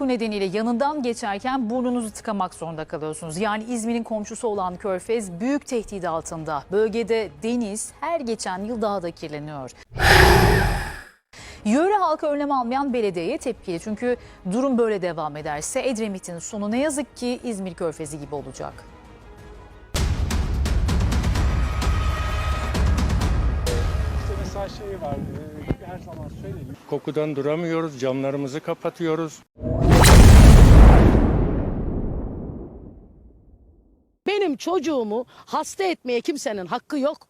Bu nedeniyle yanından geçerken burnunuzu tıkamak zorunda kalıyorsunuz. Yani İzmir'in komşusu olan Körfez büyük tehdit altında. Bölgede deniz her geçen yıl daha da kirleniyor. Yöre halkı önlem almayan belediyeye tepkili. Çünkü durum böyle devam ederse Edremit'in sonu ne yazık ki İzmir Körfezi gibi olacak. İşte mesela şey var, e, her zaman söyledim. Kokudan duramıyoruz, camlarımızı kapatıyoruz. Benim çocuğumu hasta etmeye kimsenin hakkı yok.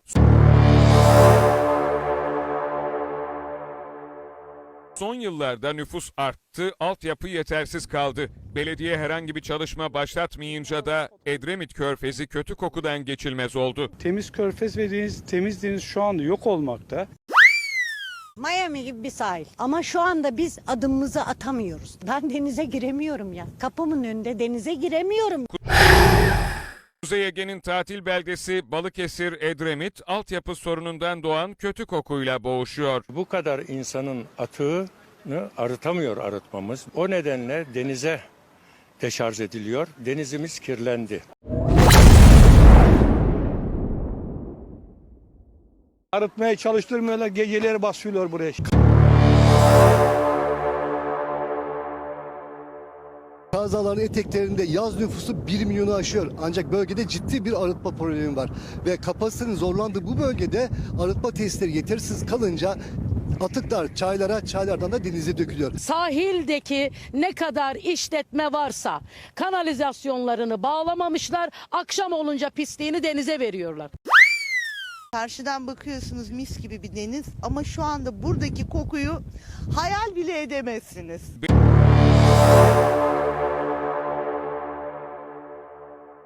Son yıllarda nüfus arttı, altyapı yetersiz kaldı. Belediye herhangi bir çalışma başlatmayınca da Edremit Körfezi kötü kokudan geçilmez oldu. Temiz körfez ve deniz, temiz deniz şu anda yok olmakta. Miami gibi bir sahil. Ama şu anda biz adımımızı atamıyoruz. Ben denize giremiyorum ya. Kapımın önünde denize giremiyorum. Kuzey Ege'nin tatil beldesi Balıkesir Edremit altyapı sorunundan doğan kötü kokuyla boğuşuyor. Bu kadar insanın atığını arıtamıyor arıtmamız. O nedenle denize deşarj ediliyor. Denizimiz kirlendi. Arıtmaya çalıştırmıyorlar, geceleri basıyorlar buraya. Kazaların eteklerinde yaz nüfusu 1 milyonu aşıyor. Ancak bölgede ciddi bir arıtma problemi var. Ve kapasitenin zorlandığı bu bölgede arıtma tesisleri yetersiz kalınca atıklar çaylara, çaylardan da denize dökülüyor. Sahildeki ne kadar işletme varsa kanalizasyonlarını bağlamamışlar. Akşam olunca pisliğini denize veriyorlar. Karşıdan bakıyorsunuz mis gibi bir deniz ama şu anda buradaki kokuyu hayal bile edemezsiniz.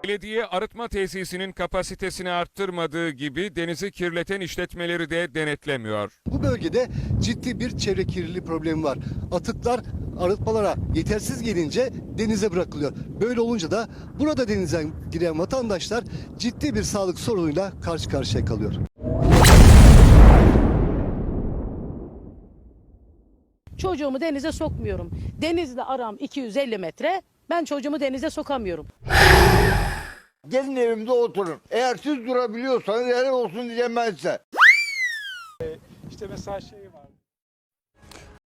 Belediye arıtma tesisinin kapasitesini arttırmadığı gibi denizi kirleten işletmeleri de denetlemiyor. Bu bölgede ciddi bir çevre kirliliği problemi var. Atıklar arıtmalara yetersiz gelince denize bırakılıyor. Böyle olunca da burada denize giren vatandaşlar ciddi bir sağlık sorunuyla karşı karşıya kalıyor. Çocuğumu denize sokmuyorum. Denizle aram 250 metre. Ben çocuğumu denize sokamıyorum. Gelin evimde oturun. Eğer siz durabiliyorsanız helal olsun diyeceğim ben size. İşte mesela şey